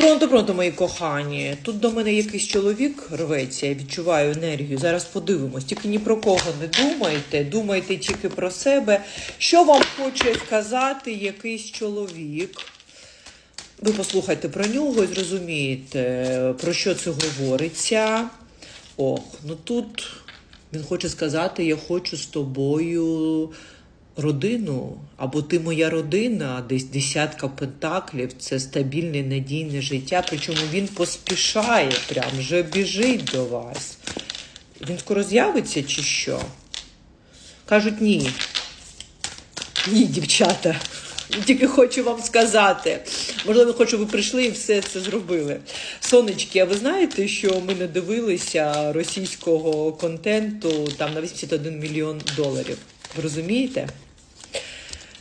Пронто, пронто, мої кохані. Тут до мене якийсь чоловік рветься, я відчуваю енергію. Зараз подивимось. Тільки ні про кого не думайте, думайте тільки про себе. Що вам хоче сказати якийсь чоловік? Ви послухайте про нього і зрозумієте, про що це говориться. Ох, ну тут він хоче сказати: я хочу з тобою родину, або ти моя родина, десь десятка пентаклів, це стабільне, надійне життя. Причому він поспішає, прям вже біжить до вас. Він скоро з'явиться чи що? Кажуть, ні. Ні, дівчата. Тільки хочу вам сказати. Можливо, хочу, ви прийшли і все це зробили. Сонечки, а ви знаєте, що ми не дивилися російського контенту там на 81 мільйон доларів? Ви розумієте?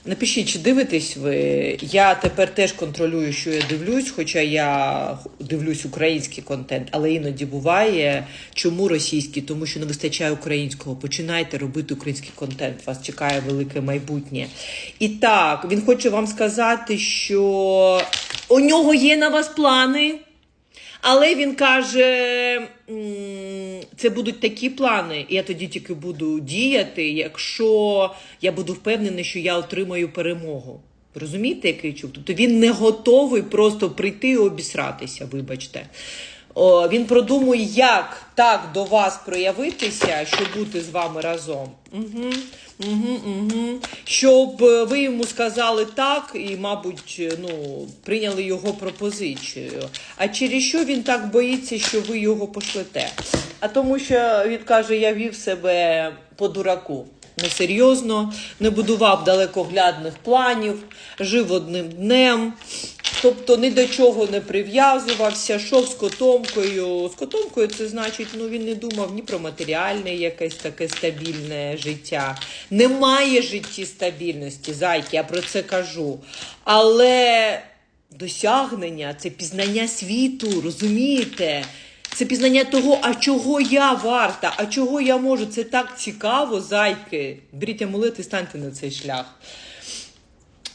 Напишіть, чи дивитесь ви. Я тепер теж контролюю, що я дивлюсь, хоча я дивлюсь український контент, але іноді буває. Чому російський? Тому що не вистачає українського. Починайте робити український контент. Вас чекає велике майбутнє. І так, він хоче вам сказати, що у нього є на вас плани. Але він каже, це будуть такі плани, і я тоді тільки буду діяти, якщо я буду впевнений, що я отримаю перемогу. Розумієте, який чув? Тобто він не готовий просто прийти і обісратися, вибачте. О, він продумує, як так до вас проявитися, щоб бути з вами разом. Угу, угу, угу. Щоб е, ви йому сказали так і, мабуть, е, ну, прийняли його пропозицію. А через що він так боїться, що ви його пошлете? А тому, що він каже, я вів себе по дураку. Несерйозно, не будував далекоглядних планів, жив одним днем. Тобто ні до чого не прив'язувався, йшов з котомкою. З котомкою це значить, ну він не думав ні про матеріальне якесь таке стабільне життя. Немає житті стабільності, зайки, я про це кажу. Але досягнення це пізнання світу, розумієте? Це пізнання того, а чого я варта, а чого я можу. Це так цікаво, зайки. Беріть амулет і станьте на цей шлях.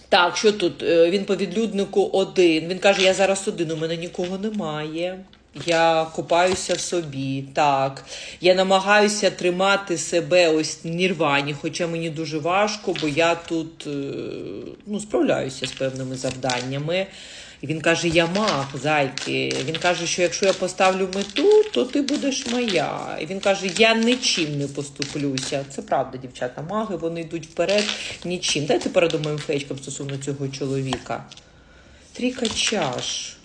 Так, що тут? Е, Він по відлюднику один. Він каже: я зараз один, у мене нікого немає. Я копаюся в собі. Так. Я намагаюся тримати себе ось в нірвані, хоча мені дуже важко, бо я тут е, ну, справляюся з певними завданнями. І він каже: Я маг, зайки. Він каже, що якщо я поставлю мету, то ти будеш моя. І він каже: Я нічим не поступлюся. Це правда, дівчата. Маги вони йдуть вперед нічим. Дайте передумаємо фейчкам стосовно цього чоловіка. Трійка чаш.